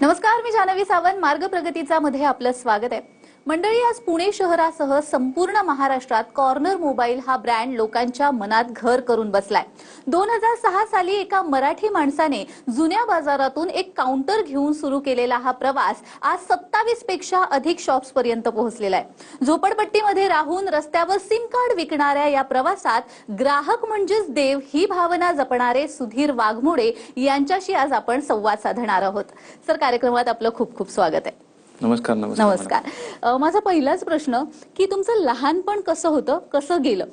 नमस्कार मी जानवी सावंत. मार्ग प्रगतीचा मध्ये आपलं स्वागत आहे. मंडळी आज पुणे शहरासह संपूर्ण महाराष्ट्रात कॉर्नर मोबाईल हा ब्रँड लोकांच्या मनात घर करून बसलाय. दोन हजार सहा साली एका मराठी माणसाने जुन्या बाजारातून एक काउंटर घेऊन सुरू केलेला हा प्रवास आज सत्तावीसपेक्षा अधिक शॉप्स पर्यंत पोहोचलेला आहे. झोपडपट्टीमध्ये राहून रस्त्यावर सिम कार्ड विकणाऱ्या या प्रवासात ग्राहक म्हणजेच देव ही भावना जपणारे सुधीर वाघमोडे यांच्याशी आज आपण संवाद साधणार आहोत. सर कार्यक्रमात आपलं खूप खूप स्वागत आहे. नमस्कार नमस्कार. नमस्कार. अ, माझा पहिलाच प्रश्न की तुमचं लहानपण कसं होतं कसं गेलं?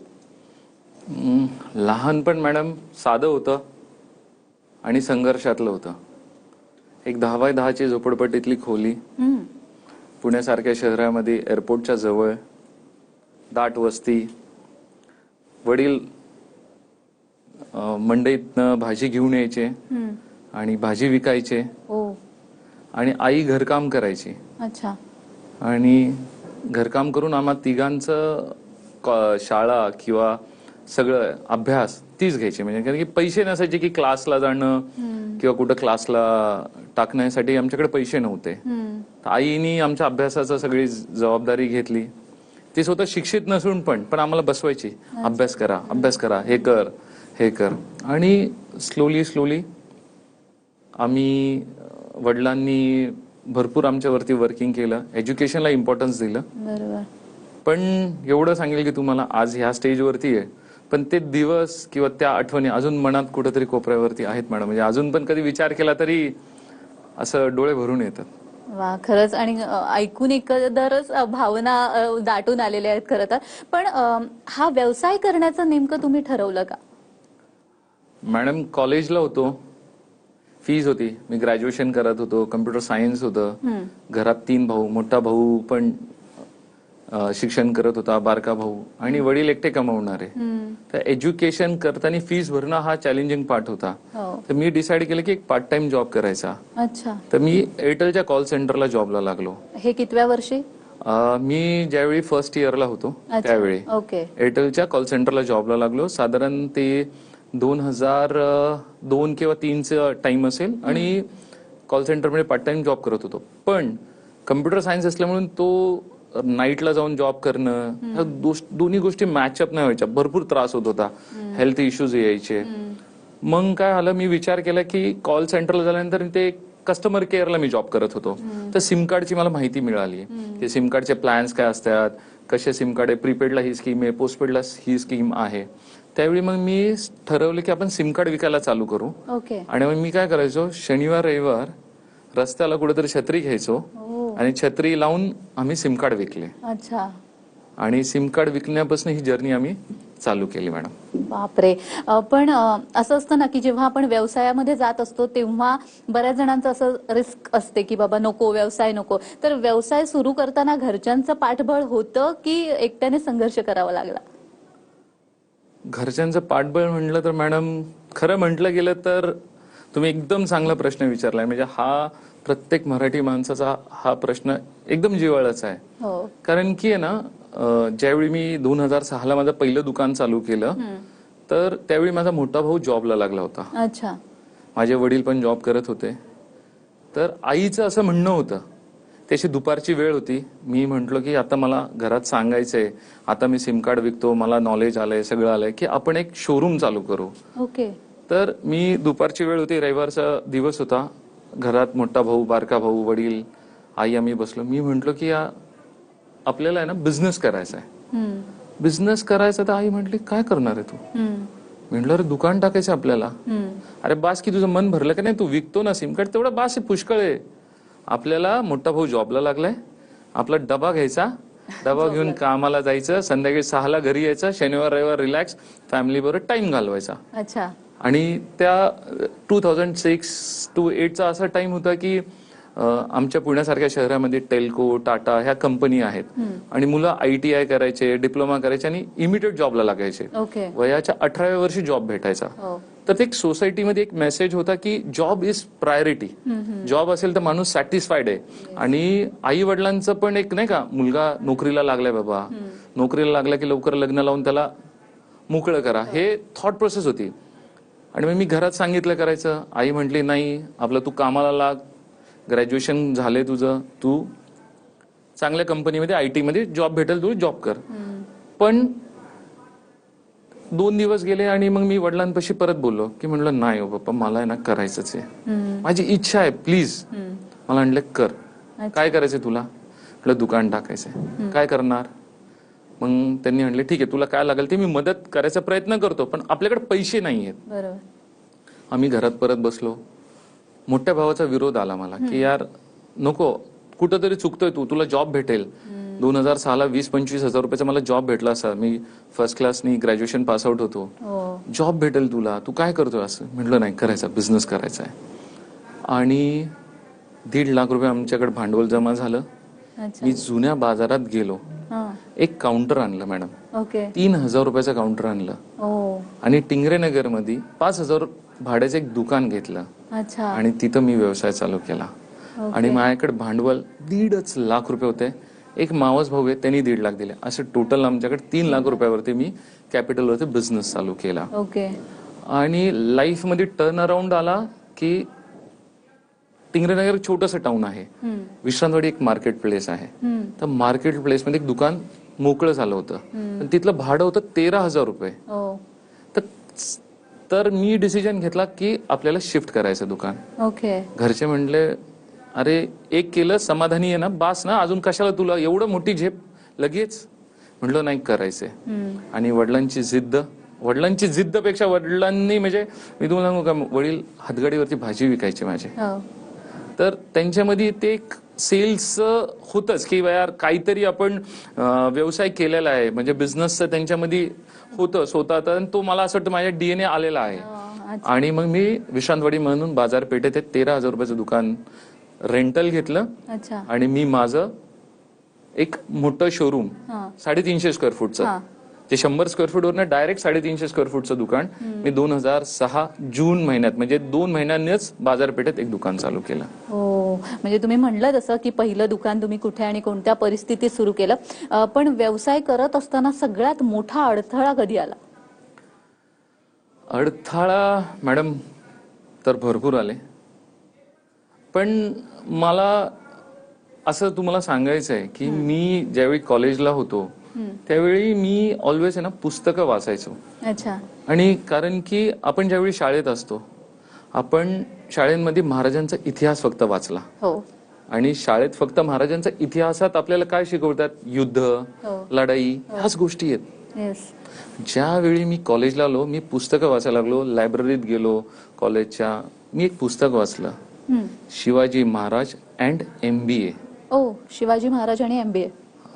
हम्म, लहानपण मॅडम साधं होतं आणि संघर्षातलं होतं. एक दहा बाय दहाची झोपडपट्टीतली खोली हम्म. पुण्यासारख्या शहरामध्ये एअरपोर्टच्या जवळ दाट वस्ती वडील अं, मंडईतनं भाजी घेऊन यायचे हम्म. आणि भाजी विकायचे. ओ. आणि आई घरकाम करायची. अच्छा. आणि घरकाम करून आम्हा तिघांचं शाळा किंवा सगळं अभ्यास तीच घ्यायची. म्हणजे कारण की पैसे नसायचे की क्लासला जाणं किंवा कुठं क्लासला टाकण्यासाठी आमच्याकडे पैसे नव्हते. आईनी आमच्या अभ्यासाचं सगळी जबाबदारी घेतली. ती स्वतः शिक्षित नसून पण पण आम्हाला बसवायची. अभ्यास करा अभ्यास करा हे कर हे कर. आणि स्लोली स्लोली आम्ही वडिलांनी भरपूर आमच्यावरती वर्किंग केलं. एज्युकेशनला इम्पॉर्टन्स दिलं. बरोबर. पण एवढं सांगेल की तुम्हाला आज ह्या स्टेजवरती आहे. पण ते दिवस किंवा त्या आठवणी अजून मनात कुठेतरी कोपऱ्यावरती आहेत मॅडम म्हणजे अजून पण कधी विचार केला तरी असं डोळे भरून येतात. वा खरंच. आणि ऐकून एकंदरच भावना दाटून आलेल्या आहेत खरं तर. पण हा व्यवसाय करण्याचं नेमकं तुम्ही ठरवलं का? मॅडम कॉलेजला होतो. फीज होती. मी ग्रॅज्युएशन करत होतो कम्प्युटर सायन्स होतं. घरात तीन भाऊ मोठा भाऊ पण शिक्षण करत होता बारका भाऊ. आणि वडील एकटे कमावणारे. तर एज्युकेशन करताना फीस भरणं हा चॅलेंजिंग पार्ट होता. हो. तर मी डिसाईड केलं की एक पार्ट टाइम जॉब करायचा. अच्छा. तर मी एअरटेलच्या कॉल सेंटरला जॉबला लागलो. हे कितव्या वर्षी? मी ज्यावेळी फर्स्ट इयरला होतो. त्यावेळी. ओके एअरटेलच्या कॉल सेंटरला जॉबला लागलो. साधारण ते दोन हजार दोन किंवा तीनचं टाइम असेल आणि कॉल सेंटरमध्ये पार्ट टाइम जॉब करत होतो. पण कम्प्युटर सायन्स असल्यामुळे तो नाईटला जाऊन जॉब करणं ह्या दोन्ही गोष्टी मॅचअप नाही व्हायच्या. भरपूर त्रास होत होता. हेल्थ इश्यूज यायचे. मग काय झालं मी विचार केला की कॉल सेंटरला झाल्यानंतर ते कस्टमर केअरला मी जॉब करत होतो. तर सिम कार्डची मला माहिती मिळाली. की सिम कार्डचे प्लॅन्स काय असतात? कसे सिम कार्ड आहे? प्रीपेडला ही स्कीम आहे पोस्टपेडला ही स्कीम आहे. त्यावेळी मग मी ठरवलं की आपण सिम कार्ड विकायला चालू करू. ओके. आणि मग मी काय करायचो शनिवार रविवार रस्त्याला कुठेतरी छत्री घ्यायचो हो. आणि छत्री लावून आम्ही सिम कार्ड विकले. अच्छा. आणि सिम कार्ड विकण्यापासून ही जर्नी आम्ही चालू केली मॅडम. बापरे. पण असं असतं ना की जेव्हा आपण व्यवसायामध्ये जात असतो तेव्हा बऱ्याच जणांचं असं रिस्क असते की बाबा नको व्यवसाय नको. तर व्यवसाय सुरू करताना घरच्यांचं पाठबळ होतं की एकट्याने संघर्ष करावा लागला? घरच्यांचं पाठबळ म्हटलं तर मॅडम खरं म्हटलं गेलं तर तुम्ही एकदम चांगला प्रश्न विचारलाय. म्हणजे हा प्रत्येक मराठी माणसाचा हा प्रश्न एकदम जिव्हाळाचा आहे. हो. कारण की आहे ना ज्यावेळी मी दोन हजार सहाला माझं पहिलं दुकान चालू केलं तर त्यावेळी माझा मोठा भाऊ जॉबला लागला होता. अच्छा. माझे वडील पण जॉब करत होते. तर आईचं असं म्हणणं होतं त्याची दुपारची वेळ होती. मी म्हंटलो की आता मला घरात सांगायचंय. आता मी सिम कार्ड विकतो मला नॉलेज आलंय सगळं आलंय की आपण एक शोरूम चालू करू. ओके. तर मी दुपारची वेळ होती. रविवारचा दिवस होता. घरात मोठा भाऊ बारका भाऊ वडील आई आम्ही बसलो. मी म्हंटलो की या आपल्याला आहे ना बिझनेस करायचा आहे. बिझनेस करायचा तर आई म्हटली काय करणार आहे तू. म्हटलं अरे दुकान टाकायचं आपल्याला. अरे बास की तुझं मन भरलं का नाही? तू विकतो ना सिम कार्ड. तेवढा बास आहे पुष्कळ आहे. आपल्याला मोठा भाऊ जॉबला लागलाय. आपला डबा घ्यायचा. डबा घेऊन कामाला जायचं. संध्याकाळी सहाला घरी यायचं. शनिवार रविवार रिलॅक्स फॅमिली बरोबर टाइम घालवायचा. अच्छा. आणि त्या टू थाउजंड सिक्स टू एटचा असा टाइम होता की आमच्या पुण्यासारख्या शहरामध्ये टेल्को टाटा ह्या कंपनी आहेत. आणि मुलं आय टी आय करायचे डिप्लोमा करायचे आणि इमिडिएट जॉबला लागायचे. वयाच्या अठराव्या वर्षी जॉब भेटायचा. हो. तर ते एक सोसायटीमध्ये एक मेसेज होता की जॉब इज प्रायोरिटी जॉब असेल तर माणूस सॅटिस्फाईड आहे. आणि आई वडिलांचं पण एक नाही का मुलगा नोकरीला लागलाय बाबा. नोकरीला लागला की लवकर लग्न लावून त्याला मोकळं करा. हे थॉट प्रोसेस होती. आणि मग मी घरात सांगितलं करायचं. आई म्हटली नाही आपलं तू कामाला लाग. ग्रॅज्युएशन झाले तुझं. तू चांगल्या कंपनीमध्ये आय टी मध्ये जॉब भेटेल तू जॉब कर. पण दोन दिवस गेले आणि मग मी वडिलांपाशी परत बोललो की म्हणलं नाही हो पप्पा मला ना करायचंच आहे. माझी इच्छा आहे प्लीज. मला म्हणलं कर. काय करायचंय तुला? म्हटलं दुकान टाकायचंय. काय करणार? मग त्यांनी म्हणले ठीक आहे तुला काय लागेल ते मी मदत करायचा प्रयत्न करतो पण आपल्याकडे पैसे नाही आहेत. बरोबर. आम्ही घरात परत बसलो. मोठ्या भावाचा विरोध आला मला की यार नको कुठंतरी चुकतोय तू तुला जॉब भेटेल. दोन हजार सहाला वीस पंचवीस हजार रुपयाचा मला जॉब भेटला असा मी फर्स्ट क्लासनी ग्रॅज्युएशन पास आउट होतो. हो. जॉब भेटेल तुला. तू काय करतोय असं? म्हटलं नाही करायचा. बिझनेस करायचा आहे. आणि दीड लाख रुपये आमच्याकडे भांडवल जमा झालं. मी जुन्या बाजारात गेलो. हा. एक काउंटर आणलं मॅडम तीन हजार रुपयाचं काउंटर आणलं. ओ आणि टिंगरे नगरमध्ये पाच हजार भाड्याचं एक दुकान घेतलं. आणि तिथं मी व्यवसाय चालू केला. आणि माझ्याकडे भांडवल दीडच लाख रुपये होते. एक मावस भाऊ आहे त्यांनी दीड लाख दिले. असं टोटल आमच्याकडे तीन लाख रुपयावरती मी कॅपिटलवरती बिझनेस चालू केला. ओके. आणि लाईफमध्ये टर्न अराउंड आला की टिंगरेनगर एक छोटंसं टाउन आहे. विश्रांतवाडी एक मार्केट प्लेस आहे. तर मार्केट प्लेस मध्ये एक दुकान मोकळं झालं होतं. तिथलं भाडं होतं तेरा हजार रुपये. ओ तर तर मी डिसिजन घेतला की आपल्याला शिफ्ट करायचं दुकान. ओके. घरचे म्हणले अरे एक केलं समाधानी आहे ना? बास ना? अजून कशाला तुला? एवढं मोठी झेप? लगेच? म्हटलं नाही करायचंय. आणि वडिलांची जिद्द वडिलांची जिद्दपेक्षा वडिलांनी म्हणजे मी तुम्हाला सांगू का वडील हातगाडीवरती भाजी विकायचे माझे. हो. तर त्यांच्यामध्ये ते एक सेल्स होतच की यार काहीतरी आपण व्यवसाय केलेला आहे. म्हणजे बिझनेसचं त्यांच्यामध्ये होतं स्वतः आणि तो मला असं वाटतं माझ्या डीएनए आलेला आहे. अच्छा. आणि मग मी विश्रांतवाडी म्हणून बाजारपेठेत तेरा हजार रुपयाचं दुकान रेंटल घेतलं अच्छा. आणि मी माझं एक मोठं शोरूम हा. साडेतीनशे स्क्वेअर फूटचं हा. ते शंभर स्क्वेअर फूटवरनं डायरेक्ट साडेतीनशे स्क्वेअर फूटचं दुकान. मी दोन हजार सहा जून महिन्यात म्हणजे दोन महिन्यांनीच बाजारपेठेत एक दुकान चालू केलं. हो. म्हणजे तुम्ही म्हणलं तसं की पहिलं दुकान तुम्ही कुठे आणि कोणत्या परिस्थितीत सुरू केलं. अं, पण व्यवसाय करत असताना सगळ्यात मोठा अडथळा कधी आला? अडथळा मॅडम तर भरपूर आले. पण मला असं तुम्हाला सांगायचं आहे की मी ज्यावेळी कॉलेजला होतो त्यावेळी मी ऑलवेज आहे ना पुस्तकं वाचायचो. अच्छा. आणि कारण की आपण ज्यावेळी शाळेत असतो आपण शाळेमध्ये महाराजांचा इतिहास फक्त वाचला. हो. आणि शाळेत फक्त महाराजांचा इतिहासात आपल्याला काय शिकवतात? युद्ध हो. लढाई ह्याच गोष्टी आहेत. ज्यावेळी मी कॉलेजला आलो मी पुस्तकं वाचायला लागलो लायब्ररीत गेलो कॉलेजच्या मी एक पुस्तक वाचलं. Shivaji Maharaj and M B A ओ शिवाजी महाराज आणि एमबीए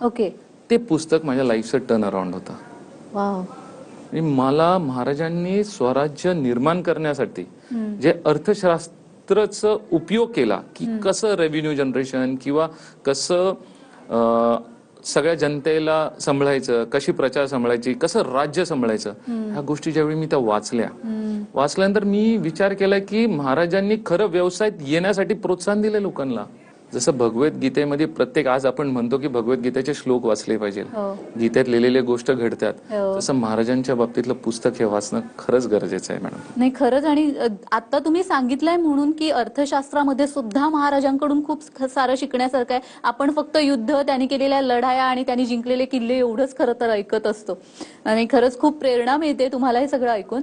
ओके ते पुस्तक माझ्या लाईफचं टर्न अराउंड होतं. वाव आणि मला महाराजांनी स्वराज्य निर्माण करण्यासाठी जे अर्थशास्त्रच उपयोग केला की कसं रेव्हेन्यू जनरेशन किंवा कसं सगळ्या जनतेला सांभाळायचं कशी प्रचार सांभाळायची कसं राज्य सांभाळायचं ह्या गोष्टी ज्यावेळी मी त्या वाचल्या. वाचल्यानंतर मी विचार केला की महाराजांनी खरं व्यवसायात येण्यासाठी प्रोत्साहन दिले लोकांना. जसं भगवद्गीतेमध्ये प्रत्येक आज आपण म्हणतो की भगवद्गीतेचे श्लोक वाचले पाहिजे. हो. गीतेत लिहिलेल्या गोष्ट घडतात. हो. तसं महाराजांच्या बाबतीतलं पुस्तक हे वाचणं खरंच गरजेचं आहे मॅडम. नाही खरंच आणि आता तुम्ही सांगितलंय म्हणून की अर्थशास्त्रामध्ये सुद्धा महाराजांकडून खूप सारं शिकण्यासारखं आहे. आपण फक्त युद्ध त्यांनी केलेल्या लढाया आणि त्यांनी जिंकलेले किल्ले एवढंच खरं तर ऐकत असतो. आणि खरंच खूप प्रेरणा मिळते तुम्हाला हे सगळं ऐकून.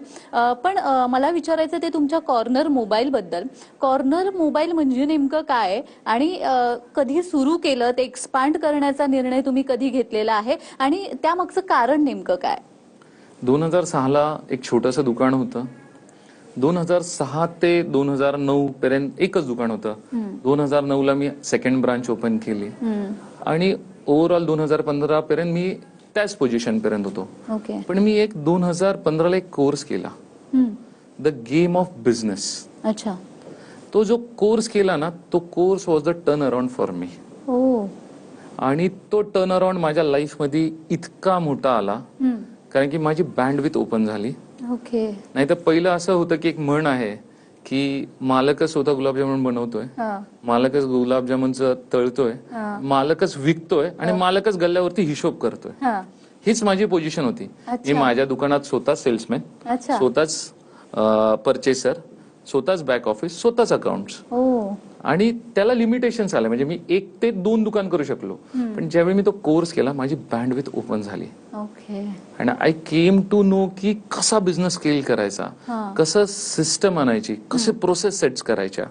पण मला विचारायचं ते तुमच्या कॉर्नर मोबाईल बद्दल कॉर्नर मोबाईल म्हणजे नेमकं काय? आणि कधी सुरू केलं ते एक्सपांड करण्याचा निर्णय तुम्ही कधी घेतलेला आहे? आणि त्यामागचं कारण नेमकं काय? दोन हजार सहाला एक छोटंसं दुकान होतं. दोन हजार सहा ते दोन हजार नऊ पर्यंत एकच दुकान होतं. दोन हजार नऊ ला मी सेकंड ब्रांच ओपन केली. आणि ओव्हरऑल दोन हजार पंधरा पर्यंत मी त्याच पोझिशन पर्यंत होतो. पण मी एक दोन हजार पंधराला एक कोर्स केला. द गेम ऑफ बिझनेस अच्छा. तो जो कोर्स केला ना तो course was the turn around for me हो. आणि तो टर्न अराउंड माझ्या लाईफमध्ये इतका मोठा आला कारण की माझी बँड विथ ओपन झाली. ओके. नाही तर पहिलं असं होतं की एक म्हण आहे की मालकच स्वतः गुलाबजामुन बनवतोय हा. मालकच गुलाबजामुनचं तळतोय हा. मालकच विकतोय आणि मालकच गल्ल्यावरती हिशोब करतोय. हा. हीच माझी पोझिशन होती. मी. माझ्या दुकानात स्वतःच सेल्समॅन स्वतःच परचेसर स्वतःच बॅक ऑफिस स्वतःच अकाउंट हो. आणि त्याला लिमिटेशन्स आले. म्हणजे मी एक ते दोन दुकान करू शकलो. पण ज्यावेळी मी तो कोर्स केला माझी बँडविथ ओपन झाली. आणि आय केम टू नो की कसा बिझनेस स्केल करायचा. कसं सिस्टम आणायची कसे प्रोसेस सेट्स करायच्या.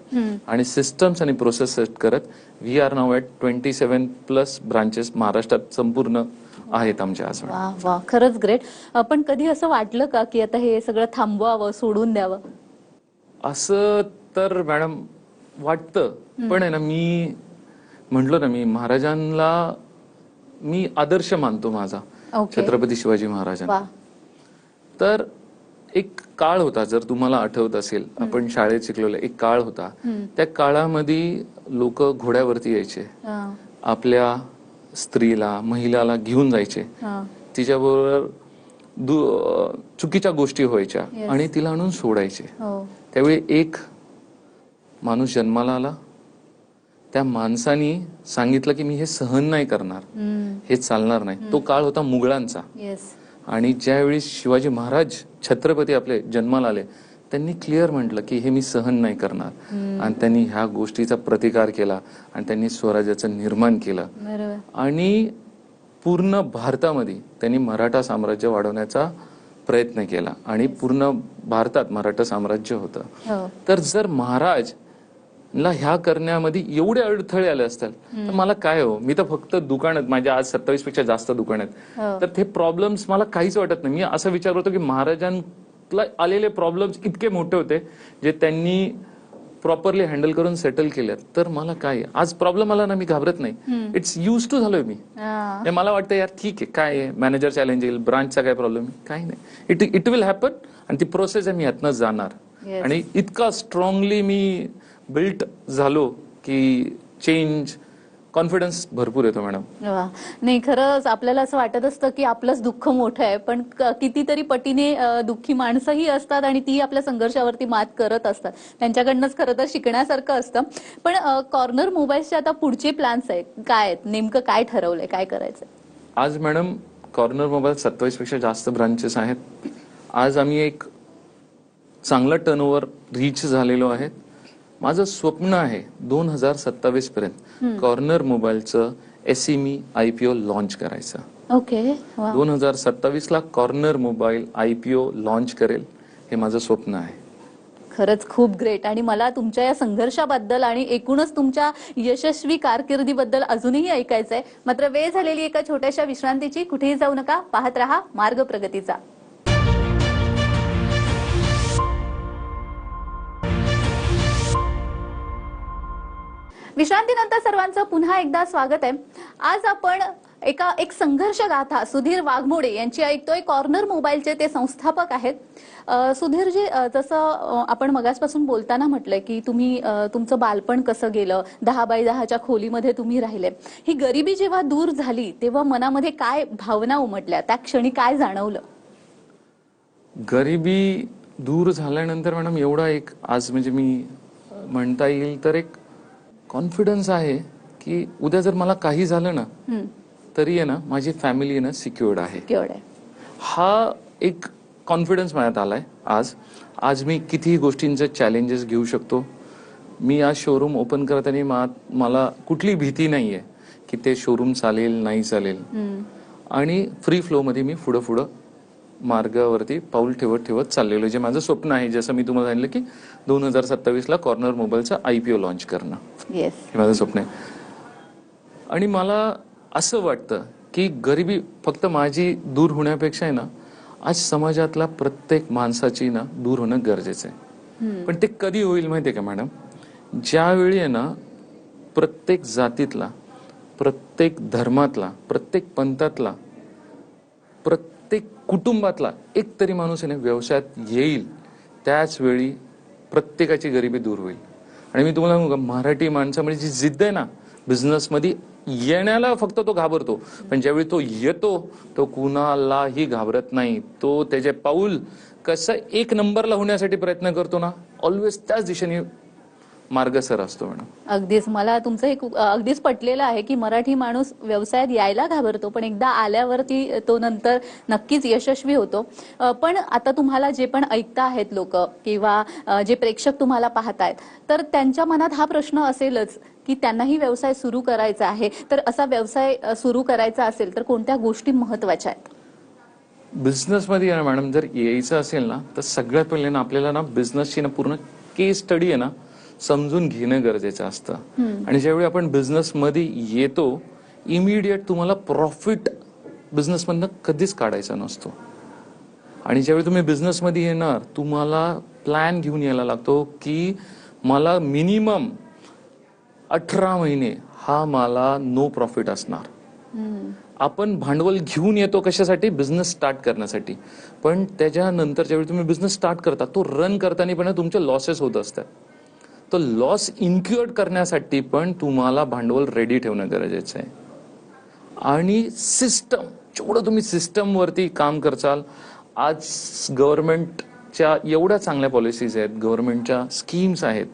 आणि सिस्टम्स आणि प्रोसेस सेट करत we are now at twenty seven plus branches Maharashtra संपूर्ण आहेत आमच्या वा वा. खरंच ग्रेट पण कधी असं वाटलं का की आता हे सगळं थांबवावं सोडून द्यावं? असं तर मॅडम वाटतं. पण आहे ना मी म्हटलो ना मी महाराजांना मी आदर्श मानतो माझा. छत्रपती शिवाजी महाराजांना. तर एक काळ होता जर तुम्हाला आठवत असेल आपण शाळेत शिकलेलो एक काळ होता. त्या काळामध्ये लोक घोड्यावरती यायचे. आपल्या स्त्रीला महिलाला घेऊन जायचे. तिच्याबरोबर चुकीच्या गोष्टी व्हायच्या. आणि तिला आणून सोडायचे. हो. त्यावेळी एक माणूस जन्माला आला. त्या माणसानी सांगितलं की मी हे सहन नाही करणार. हे चालणार नाही. तो काळ होता मुघलांचा. आणि ज्यावेळी शिवाजी महाराज छत्रपती आपले जन्माला आले त्यांनी क्लिअर म्हटलं की हे मी सहन नाही करणार. आणि त्यांनी ह्या गोष्टीचा प्रतिकार केला आणि त्यांनी स्वराज्याचं निर्माण केलं. आणि पूर्ण भारतामध्ये त्यांनी मराठा साम्राज्य वाढवण्याचा प्रयत्न केला आणि पूर्ण भारतात मराठा साम्राज्य होतं. हो. तर जर महाराज ला ह्या करण्यामध्ये एवढे अडथळे आले असतात तर मला काय हो? मी तर फक्त दुकानात माझ्या आज सत्तावीसपेक्षा जास्त दुकान आहेत हो. तर ते प्रॉब्लेम्स मला काहीच वाटत नाही. मी असं विचार करतो की महाराजांना आलेले प्रॉब्लेम्स इतके मोठे होते जे त्यांनी प्रॉपरली हँडल करून सेटल केले तर मला काय? आज प्रॉब्लेम आला ना मी घाबरत नाही. इट्स युज टू झालोय मी. हा. मला वाटतं यार ठीक आहे काय आहे? मॅनेजर चॅलेंज येईल ब्रांचचा काय प्रॉब्लेम काही नाही. इट इट विल हॅपन आणि ती प्रोसेस आहे मी यातनं जाणार. आणि इतका स्ट्रॉंगली मी बिल्ट झालो की चेंज कॉन्फिडन्स भरपूर येतो मॅडम. वा. नाही खरंच आपल्याला असं वाटत असतं की आपलंच दुःख मोठं आहे पण क- कितीतरी पटीने अ, दुःखी माणसंही असतात आणि ती आपल्या संघर्षावरती मात करत असतात. त्यांच्याकडनंच खरं तर शिकण्यासारखं असतं. पण कॉर्नर मोबाईल्सचे आता पुढचे प्लॅन्स आहेत. काय आहेत? नेमकं काय ठरवलंय? काय करायचं आज मॅडम कॉर्नर मोबाईल सत्तावीसपेक्षा जास्त ब्रांचेस आहेत. आज आम्ही एक चांगला टर्नओव्हर रीच झालेलो आहे. माझं स्वप्न आहे दोन हजार सत्तावीस पर्यंत कॉर्नर मोबाईलचं एसईमी आयपीओ लॉन्च करायचं. ओके दोन हजार सत्तावीस ला कॉर्नर मोबाईल आयपीओ लॉन्च करेल हे माझं स्वप्न आहे. खरंच खूप ग्रेट आणि मला तुमच्या या संघर्षाबद्दल आणि एकूणच तुमच्या यशस्वी कारकिर्दीबद्दल अजूनही ऐकायचंय. मात्र वेळ झालेली एका छोट्याशा विश्रांतीची कुठेही जाऊ नका पाहत रहा मार्ग प्रगतीचा विश्रांतीनंतर सर्वांचं पुन्हा एकदा स्वागत आहे. आज आपण एका एक संघर्ष गाथा सुधीर वाघमोडे यांची ऐकतोय. कॉर्नर मोबाईलचे ते संस्थापक आहेत. सुधीरजी जसं आपण मगासपासून बोलताना म्हटलंय की तुम्ही तुमचं बालपण कसं गेलं? दहा बाय दहाच्या खोलीमध्ये तुम्ही राहिले. ही गरिबी जेव्हा दूर झाली तेव्हा मनामध्ये काय भावना उमटल्या? त्या क्षणी काय जाणवलं? गरिबी दूर झाल्यानंतर मॅडम एवढा एक आज म्हणजे मी म्हणता येईल तर एक कॉन्फिडन्स आहे की उद्या जर मला काही झालं ना तरी आहे ना माझी फॅमिली आहे ना सिक्युअर्ड आहे. हा एक कॉन्फिडन्स माझ्यात आलाय आज. आज मी कितीही गोष्टींचे चॅलेंजेस घेऊ शकतो. मी आज शोरूम ओपन करताना मला कुठली भीती नाहीये की ते शोरूम चालेल नाही चालेल. आणि फ्री फ्लोमध्ये मी पुढं पुढं मार्गावरती पाऊल ठेवत ठेवत चाललेलो जे माझं स्वप्न आहे जसं मी तुम्हाला सांगितलं की दोन हजार सत्तावीसला कॉर्नर मोबाईलचा आयपीओ लॉन्च करणं. येस हे माझं स्वप्न आहे. आणि मला असं वाटतं की गरिबी फक्त माझी दूर होण्यापेक्षा आहे ना आज समाजातला प्रत्येक माणसाची ना दूर होणं गरजेचं आहे. पण ते कधी होईल माहितीये का मॅडम? ज्यावेळी आहे ना प्रत्येक जातीतला प्रत्येक धर्मातला प्रत्येक पंथातला प्रत्येक कुटुंबातला एक तरी माणूस आहे ना व्यवसायात येईल. त्याच वेळी प्रत्येकाची गरिबी दूर होईल. आणि मी तुम्हाला सांगू का मराठी माणसामध्ये जी जिद्द आहे ना बिझनेसमध्ये येण्याला फक्त तो घाबरतो. पण ज्यावेळी तो येतो तो कुणालाही घाबरत नाही. तो त्याचे पाऊल कसं एक नंबरला होण्यासाठी प्रयत्न करतो ना ऑलवेज त्याच दिशेने मार्गसर असतो मॅडम. अगदीच. मला तुमचं हे खूप- अगदीच पटलेलं आहे की मराठी माणूस व्यवसायात यायला घाबरतो पण एकदा आल्यावरती तो नंतर नक्कीच यशस्वी होतो. पण आता तुम्हाला जे पण ऐकता आहेत लोक किंवा जे प्रेक्षक तुम्हाला पाहतायत तर त्यांच्या मनात हा प्रश्न असेलच की त्यांनाही व्यवसाय सुरू करायचा आहे. तर असा व्यवसाय सुरू करायचा असेल तर कोणत्या गोष्टी महत्त्वाच्या आहेत? बिझनेसमध्ये मॅडम जर यायचं असेल ना तर सगळ्यात पहिले ना आपल्याला ना बिझनेसची ना पूर्ण केस स्टडी आहे ना समजून घेणं गरजेचं असतं. आणि ज्यावेळी आपण बिझनेसमध्ये येतो इमिडिएट तुम्हाला प्रॉफिट बिझनेसमधनं कधीच काढायचा नसतो. आणि ज्यावेळी तुम्ही बिझनेसमध्ये येणार तुम्हाला प्लॅन घेऊन यायला लागतो की मला मिनिमम अठरा महिने हा मला नो प्रॉफिट असणार. आपण भांडवल घेऊन येतो कशासाठी? बिझनेस स्टार्ट करण्यासाठी. पण त्याच्यानंतर ज्यावेळी तुम्ही बिझनेस स्टार्ट करता तो रन करताना पण तुमचे लॉसेस होत असतात. तर लॉस इन्क्युअर्ड करण्यासाठी पण तुम्हाला भांडवल रेडी ठेवणं गरजेचं आहे. आणि सिस्टम जेवढं तुम्ही सिस्टमवरती काम करचाल आज गव्हर्नमेंटच्या एवढ्या चांगल्या पॉलिसीज आहेत गव्हर्नमेंटच्या स्कीम्स आहेत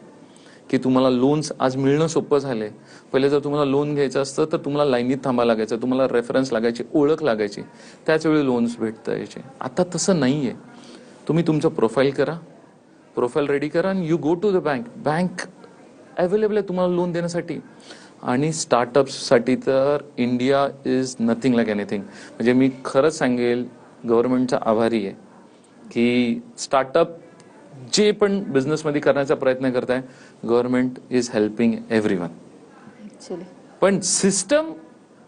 की तुम्हाला लोन्स आज मिळणं सोपं झालंय. पहिले जर तुम्हाला लोन घ्यायचं असतं तर तुम्हाला लाईनीत थांबायला लागायचं तुम्हाला रेफरन्स लागायची ओळख लागायची. त्याचवेळी लोन्स भेटता यायचे. आता तसं नाही आहे तुम्ही तुमचं प्रोफाईल करा. प्रोफाईल रेडी करा आणि you go to the bank bank available आहे तुम्हाला लोन देण्यासाठी. आणि स्टार्टअप्ससाठी तर India is nothing like anything म्हणजे मी खरंच सांगेल गव्हर्नमेंटचा आभारी आहे की स्टार्टअप जे पण बिझनेसमध्ये करण्याचा प्रयत्न करत आहे government is helping every one पण सिस्टम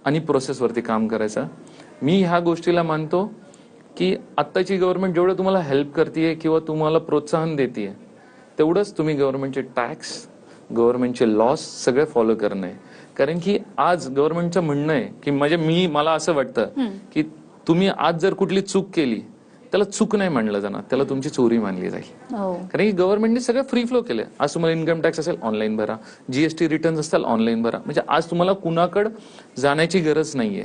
आणि प्रोसेसवरती काम करायचं. मी ह्या गोष्टीला मानतो. की आत्ताची गव्हर्नमेंट जेवढं तुम्हाला हेल्प करते किंवा तुम्हाला प्रोत्साहन देते तेवढंच तुम्ही गव्हर्नमेंटचे टॅक्स गव्हर्नमेंटचे लॉस सगळे फॉलो करणं. कारण की आज गव्हर्नमेंटचं म्हणणं आहे की म्हणजे मी मला असं वाटतं की तुम्ही आज जर कुठली चूक केली त्याला चूक नाही मानलं जाणार त्याला तुमची चोरी मानली जाईल. हो. कारण की गव्हर्नमेंटने सगळं फ्री फ्लो केलंय. आज तुम्हाला इन्कम टॅक्स असेल ऑनलाईन भरा. जीएसटी रिटर्न असतील ऑनलाईन भरा. म्हणजे आज तुम्हाला कुणाकडे जाण्याची गरज नाहीये.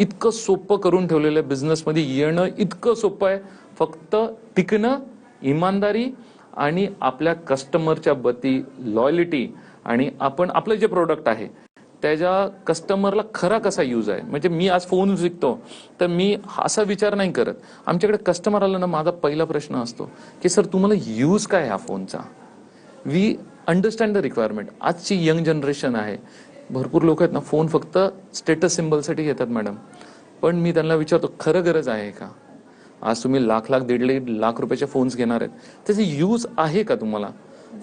इतकं सोपं करून ठेवलेलं आहे बिझनेसमध्ये येणं इतकं सोपं आहे. फक्त टिकणं इमानदारी आणि आपल्या कस्टमरच्या बती लॉयलिटी आणि आपण आपलं जे प्रोडक्ट आहे त्याच्या कस्टमरला खरा कसा यूज आहे? म्हणजे मी आज फोन विकतो तर मी असा विचार नाही करत. आमच्याकडे कस्टमर आला ना माझा पहिला प्रश्न असतो की सर तुम्हाला यूज काय आहे हा फोनचा वी अंडरस्टँड द रिक्वायरमेंट आजची यंग जनरेशन आहे. भरपूर लोक आहेत ना फोन फक्त स्टेटस सिम्बलसाठी घेतात मॅडम पण मी त्यांना विचारतो खरं गरज आहे का? आज तुम्ही लाख लाख दीड दीड लाख रुपयाचे फोन्स घेणार आहेत. त्याचे यूज आहे का तुम्हाला?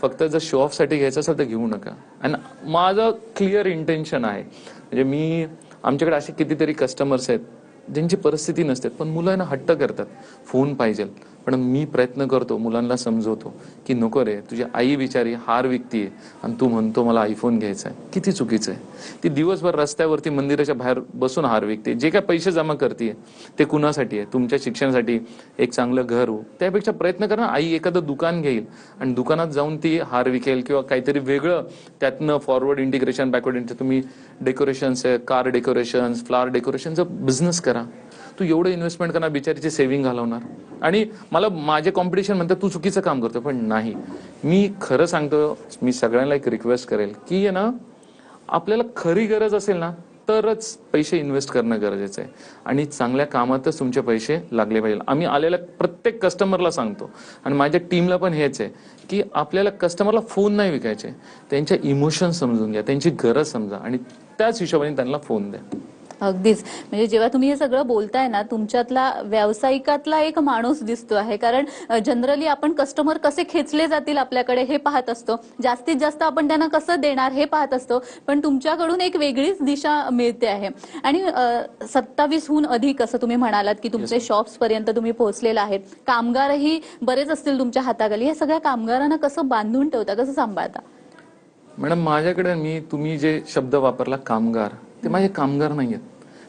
फक्त जर शो ऑफसाठी घ्यायचं असेल तर घेऊ नका. आणि माझं क्लिअर इंटेन्शन आहे. म्हणजे मी आमच्याकडे असे कितीतरी कस्टमर्स आहेत ज्यांची परिस्थिती नसते पण मुलं ना हट्ट करतात. फोन पाहिजे. पण मी प्रयत्न करतो मुलांना समजवतो की नको रे तुझी आई बिचारी हार विकतीये आणि तू म्हणतो मला आयफोन घ्यायचा आहे किती चुकीचं आहे. ती दिवसभर रस्त्यावरती मंदिराच्या बाहेर बसून हार विकते. जे काय पैसे जमा करते ते कुणासाठी आहे तुमच्या शिक्षणासाठी एक चांगलं घर हो. त्यापेक्षा प्रयत्न करा ना आई एखादं दुकान घेईल आणि दुकानात जाऊन ती हार विकेल किंवा काहीतरी वेगळं त्यातनं फॉरवर्ड इंटिग्रेशन बॅकवर्ड इंटिग्रेशन तुम्ही डेकोरेशन्स कार डेकोरेशन्स फ्लावर डेकोरेशनचं बिझनेस करा. तू एवढं इन्व्हेस्टमेंट करणार बिचारीची सेव्हिंग घालवणार? आणि मला माझे कॉम्पिटिशन म्हणतात तू चुकीचं काम करतो पण नाही. मी खरं सांगतो मी सगळ्यांना एक रिक्वेस्ट करेल की आहे ना आपल्याला खरी गरज असेल ना तरच पैसे इन्व्हेस्ट करणं गरजेचं आहे. आणि चांगल्या कामातच तुमचे पैसे लागले पाहिजे. आम्ही आलेल्या प्रत्येक कस्टमरला सांगतो. आणि माझ्या टीमला पण हेच आहे की आपल्याला कस्टमरला फोन नाही विकायचे. त्यांच्या इमोशन समजून घ्या त्यांची गरज समजा. आणि त्याच हिशोबाने त्यांना फोन द्या. अगदीच. म्हणजे जेव्हा तुम्ही हे सगळं बोलताय ना तुमच्यातला व्यावसायिकातला एक माणूस दिसतो आहे. कारण जनरली आपण कस्टमर कसे खेचले जातील आपल्याकडे हे पाहत असतो. जास्तीत जास्त आपण त्यांना कसं देणार हे पाहत असतो. पण तुमच्याकडून एक वेगळीच दिशा मिळते आहे. आणि सत्तावीसहून अधिक असं तुम्ही म्हणालात की तुमचे शॉप्स पर्यंत तुम्ही पोहोचलेला आहेत कामगारही बरेच असतील तुमच्या हाताखाली. या सगळ्या कामगारांना कसं बांधून ठेवता कसं सांभाळता? मॅडम माझ्याकडे मी तुम्ही जे शब्द वापरला कामगार ते माझे कामगार नाही आहेत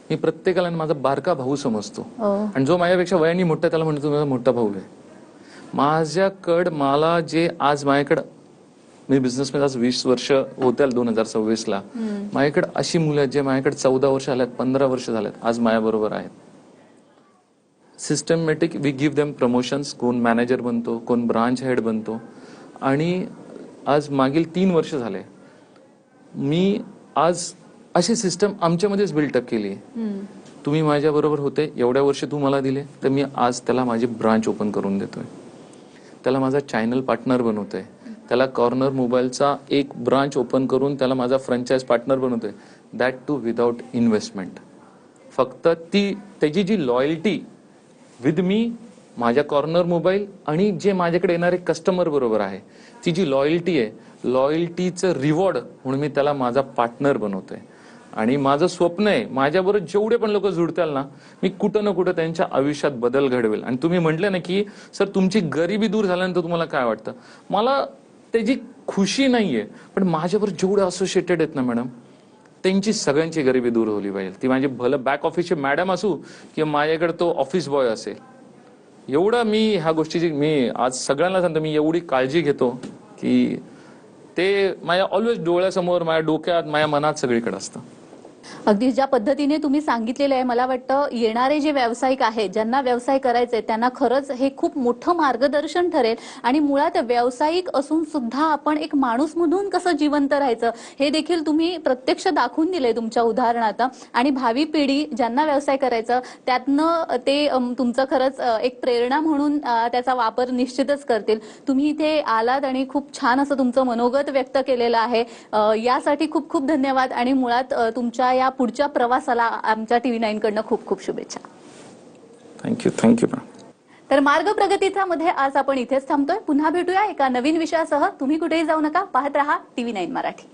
मी प्रत्येकाला माझा बारका भाऊ समजतो. हो. आणि जो माझ्यापेक्षा वयाने मोठा त्याला म्हणतो "तू माझा मोठा भाऊ आहे. माझ्याकड मला जे आज माझ्याकडं मी बिझनेसमध्ये आज वीस वर्ष होत्या दोन हजार सव्वीस ला. माझ्याकडे अशी मुलं आहेत जे माझ्याकडे चौदा वर्ष आल्यात पंधरा वर्ष झाल्यात आज माझ्याबरोबर आहेत. Systematic we give them promotions कोण मॅनेजर बनतो कोण ब्रांच हेड बनतो. आणि आज मागील तीन वर्ष झाले. मी आज अशी सिस्टम आमच्यामध्येच बिल्टअप केली. तुम्ही माझ्या बरोबर होते एवढ्या वर्ष तू मला दिले तर मी आज त्याला माझी ब्रांच ओपन करून देतोय. त्याला माझा चॅनल पार्टनर बनवतोय. त्याला कॉर्नर मोबाईलचा एक ब्रांच ओपन करून त्याला माझा फ्रँचाईज पार्टनर बनवतोय. दॅट टू विदाउट इन्व्हेस्टमेंट फक्त ती त्याची जी लॉयल्टी विथ मी माझ्या कॉर्नर मोबाईल आणि जे माझ्याकडे येणारे कस्टमर बरोबर आहे ती जी लॉयल्टी आहे लॉयल्टीचं रिवॉर्ड म्हणून मी त्याला माझा पार्टनर बनवतोय. आणि माझं स्वप्न आहे माझ्याबरोबर जेवढे पण लोक जुडताल ना मी कुठं ना कुठं त्यांच्या आयुष्यात बदल घडवेल. आणि तुम्ही म्हटलं ना की सर तुमची गरिबी दूर झाल्यानंतर तुम्हाला काय वाटतं? मला त्याची खुशी नाहीये पण माझ्याबरोबर जेवढे असोसिएटेड आहेत ना मॅडम त्यांची सगळ्यांची गरिबी दूर होली पाहिजे. ती माझी भलं बॅक ऑफिसचे मॅडम असू किंवा माझ्याकडे तो ऑफिस बॉय असेल. एवढं मी ह्या गोष्टीची मी आज सगळ्यांना सांगतो मी एवढी काळजी घेतो की ते माझ्या ऑलवेज डोळ्यासमोर माझ्या डोक्यात माझ्या मनात सगळीकडे असतं. अगदी ज्या पद्धतीने तुम्ही सांगितलेलं आहे मला वाटतं येणारे जे व्यावसायिक आहेत ज्यांना व्यवसाय करायचे त्यांना खरंच हे खूप मोठं मार्गदर्शन ठरेल आणि मुळात व्यावसायिक असून सुद्धा आपण एक माणूस म्हणून कसं जिवंत राहायचं हे देखील तुम्ही प्रत्यक्ष दाखवून दिले तुमच्या उदाहरणात. आणि भावी पिढी ज्यांना व्यवसाय करायचं त्यातनं ते तुमचं खरंच एक प्रेरणा म्हणून त्याचा वापर निश्चितच करतील. तुम्ही इथे आलात आणि खूप छान असं तुमचं मनोगत व्यक्त केलेलं आहे. यासाठी खूप खूप धन्यवाद आणि मुळात तुमच्या या पुढच्या प्रवासाला आमच्या टीव्ही नाईन कडनं खूप खूप शुभेच्छा. थँक्यू थँक्यू तर मार्ग प्रगतीचा मध्ये आज आपण इथेच थांबतोय. पुन्हा भेटूया एका नवीन विषयासह. तुम्ही कुठेही जाऊ नका. पाहत रहा टीव्ही नाईन मराठी.